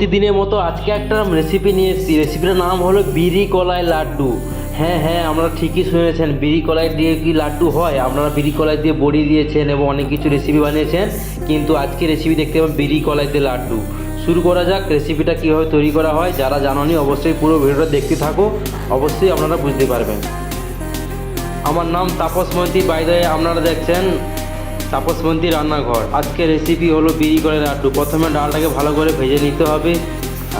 প্রতিদিনের মতো আজকে একটা রেসিপি নিয়ে এসেছি। রেসিপিটার নাম হলো বিড়ি কলাই লাড্ডু। হ্যাঁ হ্যাঁ আপনারা ঠিকই শুনেছেন, বিড়ি কলাই দিয়ে কি লাড্ডু হয়? আপনারা বিড়ি কলাই দিয়ে বড়ি দিয়েছেন এবং অনেক কিছু রেসিপি বানিয়েছেন, কিন্তু আজকে রেসিপি দেখতে পাবেন বিড়ি কলাই দিয়ে লাড্ডু। শুরু করা যাক রেসিপিটা কীভাবে তৈরি করা হয়, যারা জানোনি অবশ্যই পুরো ভিডিওটা দেখতে থাকো, অবশ্যই আপনারা বুঝতে পারবেন। আমার নাম তাপস মন্ত্রী বাইরে আপনারা দেখছেন তাপস মন্ত্রী রান্নাঘর। আজকে রেসিপি হলো বিড়ি করে লাড্ডু। প্রথমে ডালটাকে ভালো করে ভেজে নিতে হবে।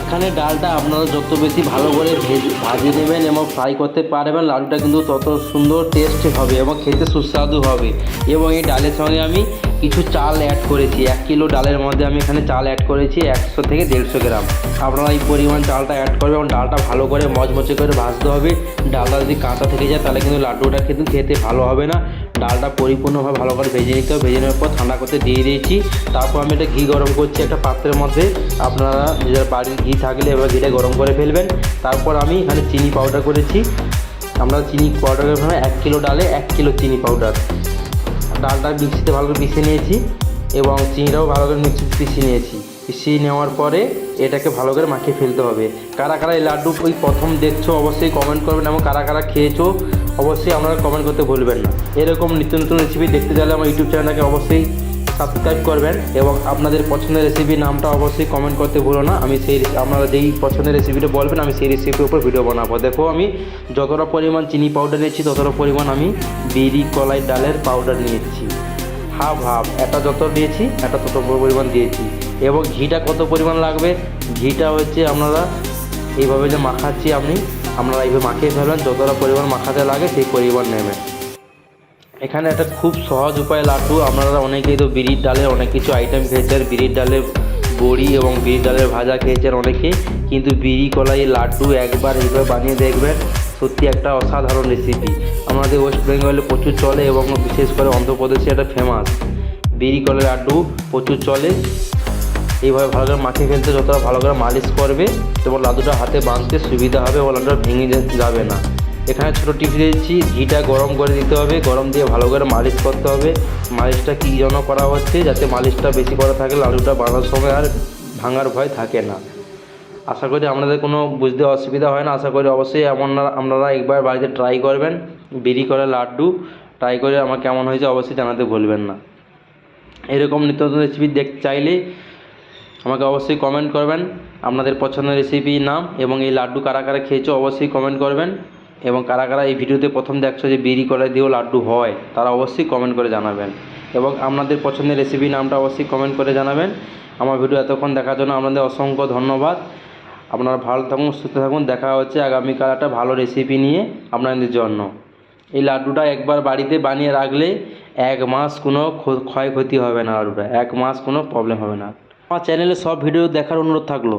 এখানে ডালটা আপনারা যত বেশি ভালো করে ভেজ ভাজে নেবেন এবং ফ্রাই করতে পারবেন, লাড্ডুটা কিন্তু তত সুন্দর টেস্ট হবে এবং খেতে সুস্বাদু হবে। এবং এই ডালের সঙ্গে আমি কিছু চাল অ্যাড করেছি। এক কিলো ডালের মধ্যে আমি এখানে চাল অ্যাড করেছি একশো থেকে দেড়শো গ্রাম। আপনারা এই পরিমাণ চালটা অ্যাড করবেন এবং ডালটা ভালো করে মচমচে করে ভাজতে হবে। ডালটা যদি কাঁচা থেকে যায়, তাহলে কিন্তু লাড্ডুটা কিন্তু খেতে ভালো হবে না। ডালটা পরিপূর্ণভাবে ভালো করে ভেজে নিতে হবে। ভেজে নেওয়ার পর ঠান্ডা করতে দিয়ে দিয়েছি। তারপর আমি এটা ঘি গরম করছি একটা পাত্রের মধ্যে। আপনারা নিজের বাড়ির ঘি থাকলে এবার ঘিটা গরম করে ফেলবেন। তারপর আমি এখানে চিনি পাউডার করেছি। আমরা চিনি পাউডার করে এক কিলো ডালে এক কিলো চিনি পাউডার ডালটা মিক্সিতে ভালো করে পিষে নিয়েছি এবং চিনিটাও ভালো করে মিক্সি পিষিয়ে নিয়েছি। পিষিয়ে নেওয়ার পরে এটাকে ভালো করে মাখিয়ে ফেলতে হবে। কারা কারা এই লাড্ডু ওই প্রথম দেখছ অবশ্যই কমেন্ট করবেন এবং কারা কারা খেয়েছো অবশ্যই আপনারা কমেন্ট করতে ভুলবেন না। এরকম নিত্য নতুন রেসিপি দেখতে চাইলে আমার ইউটিউব চ্যানেলটাকে অবশ্যই সাবস্ক্রাইব করবেন এবং আপনাদের পছন্দের রেসিপির নামটা অবশ্যই কমেন্ট করতে ভুলো না। আমি সেই আপনারা যেই পছন্দের রেসিপিটা বলবেন, আমি সেই রেসিপির উপর ভিডিও বানাবো। দেখো, আমি যতটা পরিমাণ চিনি পাউডার নিয়েছি, ততটা পরিমাণ আমি বিড়ি, কলাই, ডালের পাউডার নিয়েছি। হাফ হাফ এটা যত দিয়েছি এটা তত পরিমাণ দিয়েছি। এবং ঘিটা কত পরিমাণ লাগবে? ঘিটা হচ্ছে আপনারা এইভাবে যে মাখাচ্ছি আপনি আপনারা এইভাবে মাখিয়ে ফেলবেন যতটা পরিমাণ মাখাতে লাগে সেই পরিমাণ নেবেন। এখানে একটা খুব সহজ উপায়, লাড্ডু। আপনারা অনেকেই তো বিড়ির ডালের অনেক কিছু আইটেম খেয়েছেন, বিড়ির ডালের বড়ি এবং বিড়ির ডালের ভাজা খেয়েছেন অনেকে কিন্তু বিড়ি, কলাই, লাড্ডু একবার এইভাবে বানিয়ে দেখবেন, সত্যি একটা অসাধারণ রেসিপি আমাদের ওয়েস্ট বেঙ্গলে প্রচুর চলে এবং বিশেষ করে অন্ধ্রপ্রদেশে এটা ফেমাস বিড়ি, কলাই, লাড্ডু প্রচুর চলে। এইভাবে ভালো করে মাখিয়ে ফেলতে যতটা ভালো করে মালিশ করবে এবং লাড্ডুটা হাতে বাঁধতে সুবিধা হবে এবং লাড্ডুটা ভেঙে যাবে না। এখানে ছোটো টিপস দিয়েছি, ঘিটা গরম করে দিতে হবে, গরম দিয়ে ভালো করে মালিশ করতে হবে। মালিশটা কী জন্য করা হচ্ছে, যাতে মালিশটা বেশি করা থাকে, লাড্ডুটা বাঁধার সময় আর ভাঙার ভয় থাকে না। আশা করি আপনাদের কোনো বুঝতে অসুবিধা হয় না, আশা করি অবশ্যই এমন আপনারা একবার বাড়িতে ট্রাই করবেন, বিড়ি করে লাড্ডু ট্রাই করে আমার কেমন হয়েছে অবশ্যই জানাতে ভুলবেন না। এরকম নিত্য রেসিপি দেখতে চাইলে আমাকে অবশ্যই কমেন্ট করবেন। আপনাদের পছন্দের রেসিপির নাম এবং এই লাড্ডু কারা কারা খেয়েছো অবশ্যই কমেন্ট করবেন। এবং কারা কারা এই ভিডিওতে প্রথম দেখছ যে বিড়ি কলাই দিয়েও লাড্ডু হয়, তারা অবশ্যই কমেন্ট করে জানাবেন। এবং আপনাদের পছন্দের রেসিপির নামটা অবশ্যই কমেন্ট করে জানাবেন। আমার ভিডিও এতক্ষণ দেখার জন্য আপনাদের অসংখ্য ধন্যবাদ। আপনারা ভালো থাকুন, সুস্থ থাকুন। দেখা হচ্ছে আগামীকাল একটা ভালো রেসিপি নিয়ে আপনাদের জন্য। এই লাড্ডুটা একবার বাড়িতে বানিয়ে রাখলে এক মাস কোনো ক্ষয়ক্ষতি হবে না লাড্ডুটা। এক মাস কোনো প্রবলেম হবে না। আমার চ্যানেলে সব ভিডিও দেখার অনুরোধ থাকল।